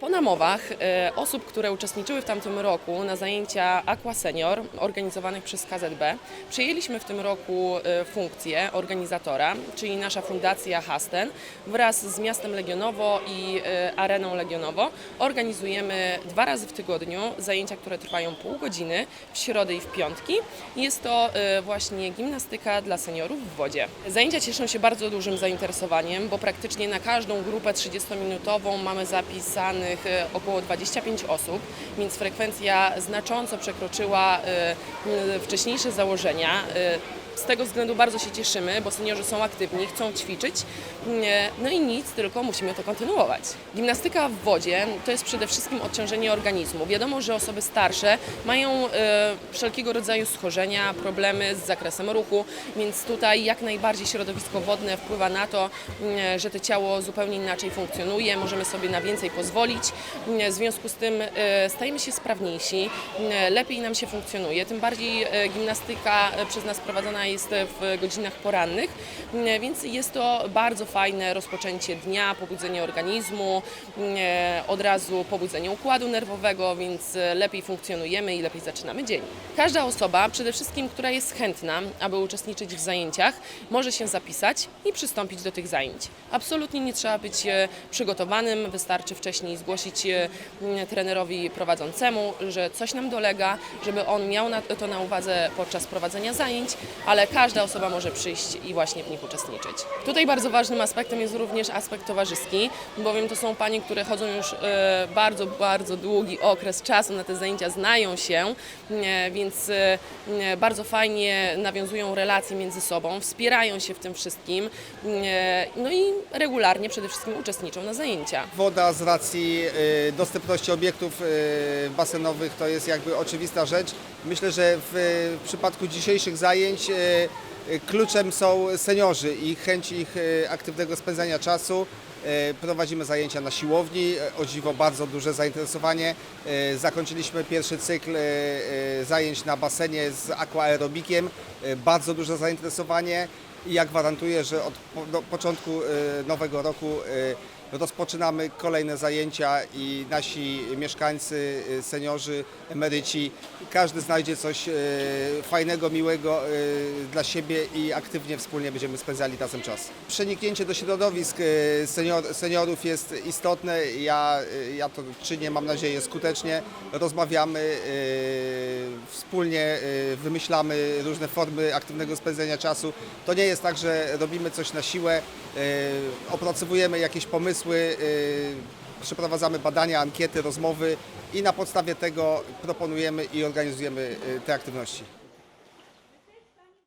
Po namowach e, osób, które uczestniczyły w tamtym roku na zajęcia Aqua Senior organizowanych przez KZB, przyjęliśmy w tym roku e, funkcję organizatora, czyli nasza fundacja Hasten wraz z miastem Legionowo i e, Areną Legionowo organizujemy dwa razy w tygodniu zajęcia, które trwają pół godziny w środę i w piątki. Jest to właśnie gimnastyka dla seniorów w wodzie. Zajęcia cieszą się bardzo dużym zainteresowaniem, bo praktycznie na każdą grupę 30-minutową mamy zapisanych e, około 25 osób, więc frekwencja znacząco przekroczyła e, wcześniejsze założenia. E, Z tego względu bardzo się cieszymy, bo seniorzy są aktywni, chcą ćwiczyć. No i nic, tylko musimy to kontynuować. Gimnastyka w wodzie to jest przede wszystkim odciążenie organizmu. Wiadomo, że osoby starsze mają e, wszelkiego rodzaju schorzenia, problemy z zakresem ruchu, więc tutaj jak najbardziej środowisko wodne wpływa na to, mm, że to ciało zupełnie inaczej funkcjonuje, możemy sobie na więcej pozwolić. Mm, W związku z tym e, stajemy się sprawniejsi, mm, lepiej nam się funkcjonuje. Tym bardziej e, gimnastyka e, przez nas prowadzona jest w godzinach porannych, mm, więc jest to bardzo fajne rozpoczęcie dnia, pobudzenie organizmu, mm, od razu pobudzenie układu nerwowego, więc lepiej funkcjonujemy i lepiej zaczynamy dzień. Każda osoba, przede wszystkim, która jest chętna, aby uczestniczyć w zajęciach, może się zapisać i przystąpić do tych zajęć. Absolutnie nie trzeba być e, przygotowanym, wystarczy wcześniej zgłosić e, m, trenerowi prowadzącemu, że coś nam dolega, żeby on miał to na uwadze podczas prowadzenia zajęć, ale każda osoba może przyjść i właśnie w nich uczestniczyć. Tutaj bardzo ważnym aspektem jest również aspekt towarzyski, bowiem to są panie, które chodzą już e, bardzo, bardzo długi okres czasu na te zajęcia, znają się, e, więc e, e, bardzo fajnie nawiązują relacje między sobą, wspierają się w tym wszystkim, e, no i regularnie przede wszystkim uczestniczą na zajęciach. Woda z racji y, dostępności obiektów basenowych to jest jakby oczywista rzecz. Myślę, że w, przypadku dzisiejszych zajęć kluczem są seniorzy i chęć ich y, aktywnego spędzania czasu. Y, Prowadzimy zajęcia na siłowni, y, o dziwo bardzo duże zainteresowanie. Y, Zakończyliśmy pierwszy cykl y, y, zajęć na basenie z aquaerobikiem, Y, bardzo duże zainteresowanie i ja gwarantuję, że od po, początku y, nowego roku y, rozpoczynamy kolejne zajęcia i nasi mieszkańcy, y, seniorzy, emeryci, każdy znajdzie coś fajnego, miłego dla siebie i aktywnie wspólnie będziemy spędzali razem czas. Przeniknięcie do środowisk senior, seniorów jest istotne. Ja, ja to czynię, mam nadzieję, skutecznie. Rozmawiamy, wspólnie wymyślamy różne formy aktywnego spędzenia czasu. To nie jest tak, że robimy coś na siłę, y, opracowujemy jakieś pomysły, y, przeprowadzamy badania, ankiety, rozmowy i na podstawie tego proponujemy i organizujemy y, te aktywności.